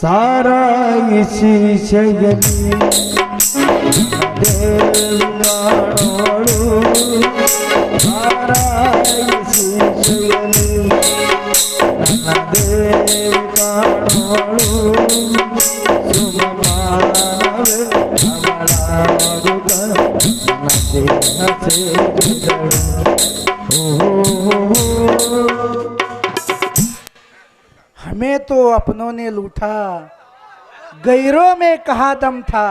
सारा इसी से देवगाणो सारा इसी से देवगाणो सुमानव हमारा गुण नचे नचे गुण अपनों ने लूटा गैरों में कहा दम था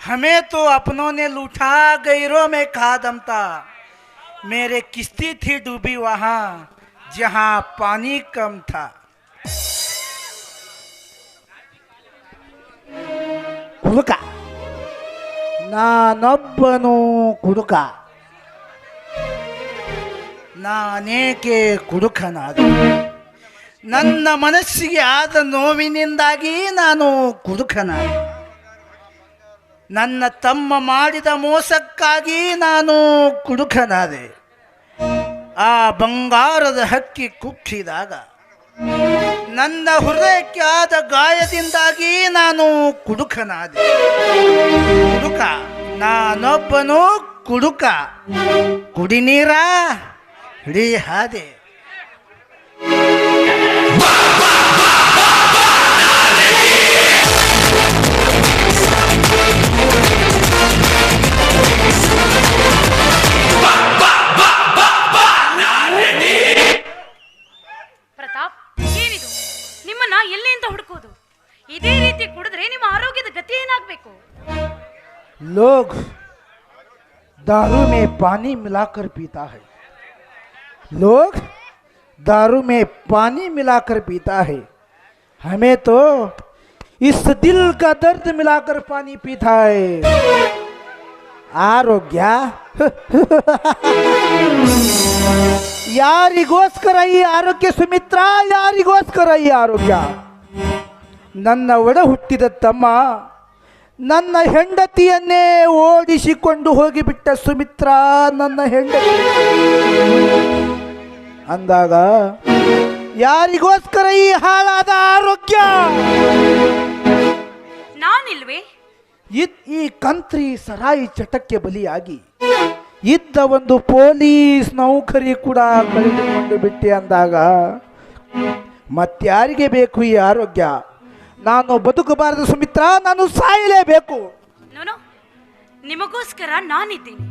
हमें तो अपनों ने लूटा गैरों में कहा दम था मेरे किश्ती थी डूबी वहां जहां पानी कम था ಕುಡುಕ ನಾನೊಬ್ಬನು ಕುಡುಕ ನಾನೇಕೆ ಕುಡುಕನಾದ? ನನ್ನ ಮನಸ್ಸಿಗೆ ಆದ ನೋವಿನಿಂದಾಗಿ ನಾನು ಕುಡುಕನಾದೆ. ನನ್ನ ತಮ್ಮ ಮಾಡಿದ ಮೋಸಕ್ಕಾಗಿ ನಾನು ಕುಡುಕನಾದೆ. ಆ ಬಂಗಾರದ ಹಕ್ಕಿ ಕುಕ್ಕಿದಾಗ, ನನ್ನ ಹೃದಯಕ್ಕೆ ಆದ ಗಾಯದಿಂದಾಗಿ ನಾನು ಕುಡುಕನಾದೆ. ಕುಡುಕ, ನಾನೊಬ್ಬನು ಕುಡುಕ. ಕುಡಿ ನೀರ ಹಿಡಿ ಹಾದೆ ಪ್ರತಾಪ್ ಏನಿದು ನಿಮ್ಮನ್ನ ಎಲ್ಲಿಂದ ಹುಡುಕೋದು ಇದೇ ರೀತಿ ಕುಡಿದ್ರೆ ನಿಮ್ಮ ಆರೋಗ್ಯದ ಗತಿ ಏನಾಗಬೇಕು लोग दारू में पानी मिलाकर पीता है लोग दारू में पानी मिलाकर पीता है हमें तो इस दिल का दर्द मिलाकर पानी पीता है ಆರೋಗ್ಯ ಯಾರಿಗೋಸ್ಕರ ಈ ಆರೋಗ್ಯ ಸುಮಿತ್ರ ಯಾರಿಗೋಸ್ಕರ ಈ ಆರೋಗ್ಯ ನನ್ನ ಒಡ ಹುಟ್ಟಿದ ತಮ್ಮ ನನ್ನ ಹೆಂಡತಿಯನ್ನೇ ಓಡಿಸಿಕೊಂಡು ಹೋಗಿಬಿಟ್ಟ ಸುಮಿತ್ರ ನನ್ನ ಹೆಂಡತಿ ಅಂದಾಗ ಯಾರಿಗೋಸ್ಕರ ಈ ಹಾಳಾದ ಆರೋಗ್ಯ? ನಾನಿಲ್ವೇ? ಇದ್ ಈ ಕಂತ್ರಿ ಸರಾಯಿ ಚಟಕ್ಕೆ ಬಲಿಯಾಗಿ ಇದ್ದ ಒಂದು ಪೊಲೀಸ್ ನೌಕರಿ ಕೂಡ ಕಳೆದುಕೊಂಡು ಬಿಟ್ಟೆ ಅಂದಾಗ ಮತ್ತಾರಿಗೆ ಬೇಕು ಈ ಆರೋಗ್ಯ? ನಾನು ಬದುಕಬಾರದು ಸುಮಿತ್ರ ನಾನು ಸಾಯಲೇಬೇಕು. ನೋನು ನಿಮಗೋಸ್ಕರ ನಾನಿದ್ದೀನಿ.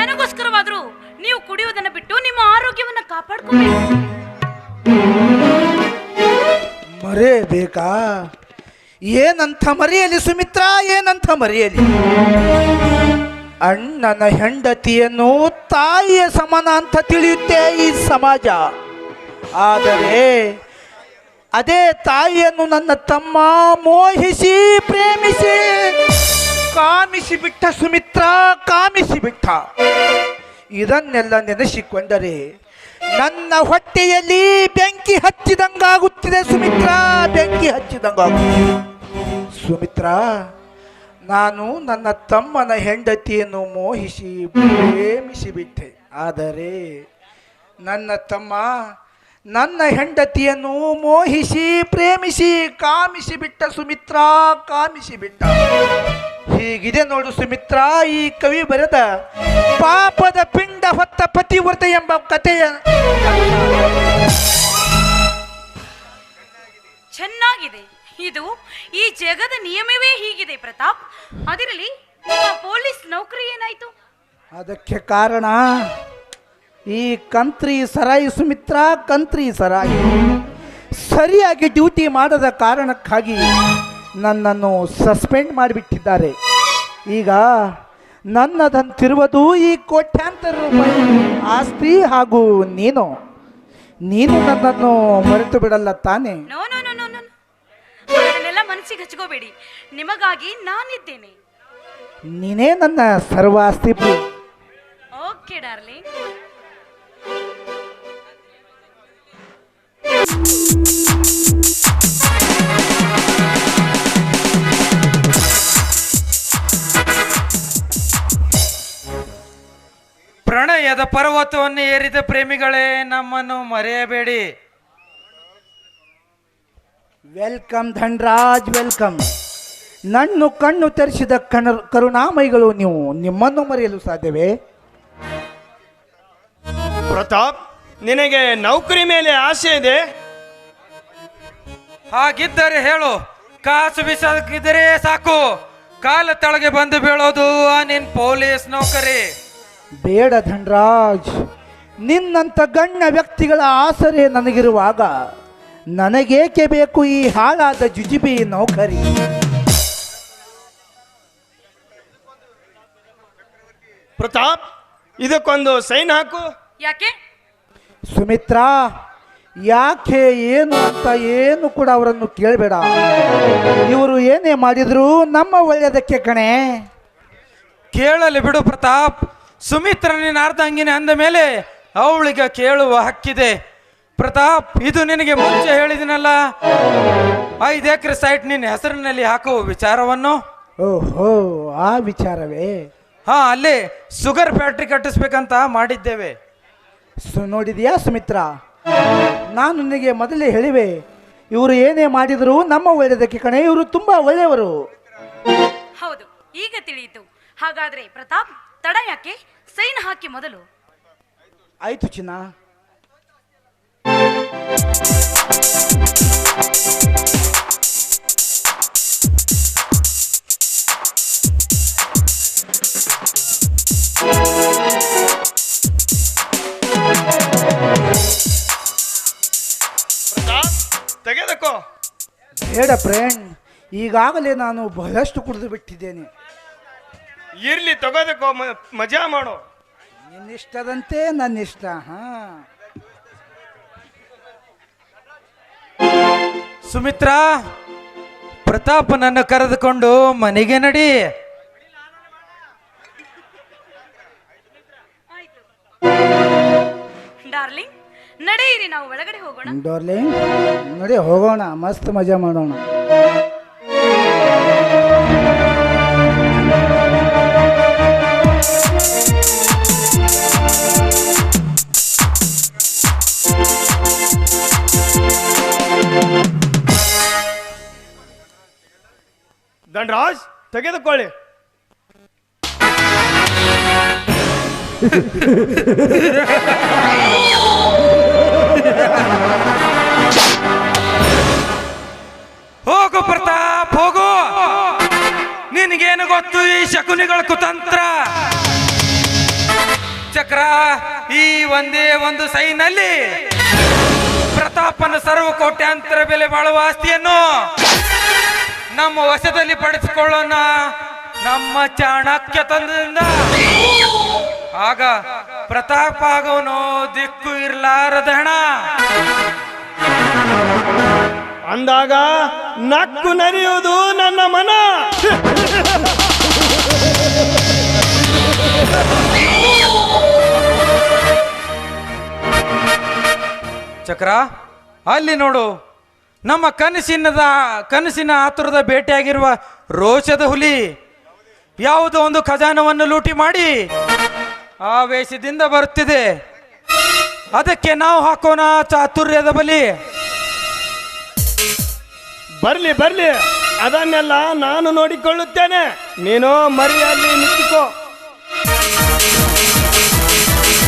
ನನಗೋಸ್ಕರವಾದ್ರೂ ನೀವು ಕುಡಿಯುವುದನ್ನು ಬಿಟ್ಟು ನಿಮ್ಮ ಆರೋಗ್ಯವನ್ನ ಕಾಪಾಡ್ಕೋಬೇಕು ಮರೆಯಬೇಕಾ? ಏನಂತ ಮರೆಯಲಿ ಸುಮಿತ್ರ? ಏನಂತ ಮರೆಯಲಿ? ಅಣ್ಣನ ಹೆಂಡತಿಯನ್ನು ತಾಯಿಯ ಸಮಾನ ಅಂತ ತಿಳಿಯುತ್ತೆ ಈ ಸಮಾಜ. ಆದರೆ ಅದೇ ತಾಯಿಯನ್ನು ನನ್ನ ತಮ್ಮ ಮೋಹಿಸಿ, ಪ್ರೇಮಿಸಿ ಕಾಮಿಸಿ ಬಿಟ್ಟ ಸುಮಿತ್ರ ಕಾಮಿಸಿ ಬಿಟ್ಟ ಇದನ್ನೆಲ್ಲ ನೆನೆಸಿಕೊಂಡರೆ ನನ್ನ ಹೊಟ್ಟೆಯಲ್ಲಿ ಬೆಂಕಿ ಹಚ್ಚಿದಂಗಾಗುತ್ತಿದೆ ಸುಮಿತ್ರ, ಬೆಂಕಿ ಹಚ್ಚಿದಂಗಾಗುತ್ತಿದೆ. ಸುಮಿತ್ರ, ನಾನು ನನ್ನ ತಮ್ಮನ ಹೆಂಡತಿಯನ್ನು ಮೋಹಿಸಿ ಪ್ರೇಮಿಸಿಬಿಟ್ಟೆ. ಆದರೆ ನನ್ನ ತಮ್ಮ ನನ್ನ ಹೆಂಡತಿಯನ್ನು ಮೋಹಿಸಿ ಪ್ರೇಮಿಸಿ ಕಾಮಿಸಿಬಿಟ್ಟ ಸುಮಿತ್ರ, ಕಾಮಿಸಿಬಿಟ್ಟ. ಹೀಗಿದೆ ನೋಡು ಸುಮಿತ್ರ, ಈ ಕವಿ ಬರೆದ ಪಾಪದ ಪಿಂಡ ಹೊತ್ತ ಪತಿವ್ರತ ಎಂಬ ಕಥೆಯ ಚೆನ್ನಾಗಿದೆ. ಇದು ಈ ಜಗದ ನಿಯಮವೇ ಹೀಗಿದೆ ಪ್ರತಾಪ್. ಅದರಲ್ಲಿ ನಿಮ್ಮ ಪೊಲೀಸ್ ನೌಕರಿ ಏನಾಯ್ತು? ಅದಕ್ಕೆ ಕಾರಣ ಈ ಕಂತ್ರಿ ಸರಾಯಿ ಸುಮಿತ್ರ ಕಂತ್ರಿ ಸರಾಯಿ. ಸರಿಯಾಗಿ ಡ್ಯೂಟಿ ಮಾಡದ ಕಾರಣಕ್ಕಾಗಿ ನನ್ನನ್ನು ಸಸ್ಪೆಂಡ್ ಮಾಡಿಬಿಟ್ಟಿದ್ದಾರೆ. ಈಗ ನನ್ನದಂತಿರುವುದು ಈ ಕೋಟ್ಯಾಂತರ ರೂಪಾಯಿ. ಆಸ್ತಿ ಹಾಗೂ ನೀನು ನೀನು ನನ್ನನ್ನು ಮರೆತು ಬಿಡಲ್ಲ ತಾನೆ? No no no no no ಅದನ್ನೆಲ್ಲ ಮನಸ್ಸಿಗೆ ಹಚ್ಕೋಬೇಡಿ. ನಿಮಗಾಗಿ ನಾನಿದ್ದೇನೆ. ನೀನೇ ನನ್ನ ಸರ್ವ ಆಸ್ತಿ ಪ್ರಿಯ. ಓಕೆ ಡಾರ್ಲಿಂಗ್ ಪ್ರಣಯದ ಪರ್ವತವನ್ನು ಏರಿದ ಪ್ರೇಮಿಗಳೇ ನಮ್ಮನ್ನು ಮರೆಯಬೇಡಿ. Welcome Dhanraj welcome. ನನ್ನು ಕಣ್ಣು ತೆರೆಸಿದ ಕಣ ಕರುಣಾಮಯಿಗಳು ನೀವು ನಿಮ್ಮನ್ನು ಮರೆಯಲು ಸಾಧ್ಯವೇ? ಪ್ರತಾಪ್ ನಿನಗೆ ನೌಕರಿ ಮೇಲೆ ಆಸೆ ಇದೆ? ಹಾಗಿದ್ದರೆ ಹೇಳು ಕಾಸು ಬಿಸಾಕಿದರೆ ಸಾಕು. ಕಾಲ ತಳಗೆ ಬಂದು ಬೀಳೋದು ಆ ನಿನ್ ಪೊಲೀಸ್ ನೌಕರಿ. ಬೇಡ ಧನ್ರಾಜ್ ನಿನ್ನಂಥ ಗಣ್ಯ ವ್ಯಕ್ತಿಗಳ ಆಸರೆ ನನಗಿರುವಾಗ ನನಗೇಕೆ ಬೇಕು ಈ ಹಾಳಾದ ಜುಜಿಬಿ ನೌಕರಿ ಪ್ರತಾಪ್ ಇದಕ್ಕೊಂದು ಸೈನ್ ಹಾಕು. ಯಾಕೆ? ಸುಮಿತ್ರಾ ಯಾಕೆ ಏನು ಅಂತ ಏನು ಕೂಡ ಅವರನ್ನು ಕೇಳಬೇಡ. ಇವರು ಏನೇ ಮಾಡಿದ್ರು ನಮ್ಮ ಒಳ್ಳೆಯದಕ್ಕೆ ಕಣೆ. ಕೇಳಲಿ ಬಿಡು ಪ್ರತಾಪ್. ಸುಮಿತ್ರ ನಿನ್ನ ಅರ್ಧಂಗಿನಿ ಅಂದ ಮೇಲೆ ಅವಳಿಗೆ ಕೇಳುವ ಹಕ್ಕಿದೆ. ಪ್ರತಾಪ್ ಇದು ನಿನಗೆ ಮುಂಚೆ ಹೇಳಿದಿನಲ್ಲ? ಐದು ಎಕರೆ ಸೈಟ್ ನಿನ್ನ ಹೆಸರಿನಲ್ಲಿ ಹಾಕುವ ವಿಚಾರವನ್ನು? ಓಹೋ ಆ ವಿಚಾರವೇ? ಹಾ ಅಲ್ಲಿ ಶುಗರ್ ಫ್ಯಾಕ್ಟ್ರಿ ಕಟ್ಟಿಸ್ಬೇಕಂತ ಮಾಡಿದ್ದೇವೆ. ಸು ಸುಮಿತ್ರ ಸುಮಿತ್ರಾ? ನಾನು ನಿನಗೆ ಮೊದಲೇ ಹೇಳಿವೆ ಇವರು ಏನೇ ಮಾಡಿದರೂ ನಮ್ಮ ಒಳ್ಳೆಯದಕ್ಕೆ ಕಣೆ ಇವರು ತುಂಬಾ ಒಳ್ಳೆಯವರು. ಹೌದು ಈಗ ತಿಳಿಯಿತು. ಹಾಗಾದ್ರೆ ಪ್ರತಾಪ್ ತಡ ಯಾಕೆ? ಸೈನ್ ಹಾಕಿ ಮೊದಲು. ಆಯ್ತು ಚಿನ್ನ. ತೆಗೆದಕ್ಕೋ ತೆಗೆದುಕೋ. ಬೇಡ ಫ್ರೆಂಡ್ ಈಗಾಗಲೇ ನಾನು ಬಹಳಷ್ಟು ಕುಡಿದು ಬಿಟ್ಟಿದ್ದೇನೆ. ಇರ್ಲಿ ತಗೋದಕ್ಕೋ ಮಜಾ ಮಜಾ ನಿನ್ನ ಇಷ್ಟದಂತೆ ನನ್ನ ಇಷ್ಟ ಹಾ. ಸುಮಿತ್ರಾ ಪ್ರತಾಪನನ್ನು ಕರೆದುಕೊಂಡು ಮನೆಗೆ ನಡಿ. ಡಾರ್ಲಿಂಗ್ ನಡೆಯಿರಿ ನಾವು ಒಳಗಡೆ ಹೋಗೋಣ. ಡಾರ್ಲಿಂಗ್ ನೋಡಿ ಹೋಗೋಣ ಮಸ್ತ್ ಮಜಾ ಮಾಡೋಣ. ದಂಡರಾಜ್ ತೆಗೆದುಕೊಳ್ಳಿ. ಹೋಗು ಪ್ರತಾಪ್, ಹೋಗು. ನಿನಗೇನು ಗೊತ್ತು ಈ ಶಕುನಿಗಳ ಕುತಂತ್ರ? ಚಕ್ರ, ಈ ಒಂದೇ ಒಂದು ಸೈನಲ್ಲಿ ಪ್ರತಾಪನ ಸರ್ವ ಕೋಟ್ಯಾಂತರ ಬೆಲೆ ಬಾಳುವ ಆಸ್ತಿಯನ್ನು ನಮ್ಮ ವಶದಲ್ಲಿ ಪಡಿಸಿಕೊಳ್ಳೋಣ. ನಮ್ಮ ಚಾಣಕ್ಯ ತಂದ್ರಿಂದ ಆಗ ಪ್ರತಾಪ ಆಗೋನು ದಿಕ್ಕು ಇರ್ಲಾರದ ಹಣ. ಅಂದಾಗ ನಕ್ಕು ನರಿಯುವುದು ನನ್ನ ಮನ. ಚಕ್ರ ಅಲ್ಲಿ ನೋಡು. ನಮ್ಮ ಕನಸಿನದ, ಕನಸಿನ ಆತುರದ ಭೇಟಿಯಾಗಿರುವ ರೋಷದ ಹುಲಿ ಯಾವುದೋ ಒಂದು ಖಜಾನವನ್ನು ಲೂಟಿ ಮಾಡಿ ಆವೇಶದಿಂದ ಬರುತ್ತಿದೆ. ಅದಕ್ಕೆ ನಾವು ಹಾಕೋಣ ಚಾತುರ್ಯದ ಬಲಿ. ಬರ್ಲಿ ಬರ್ಲಿ. ಅದನ್ನೆಲ್ಲ ನಾನು ನೋಡಿಕೊಳ್ಳುತ್ತೇನೆ. ನೀನು ಮರಿಯಲ್ಲಿ ನಿಂತುಕೋ.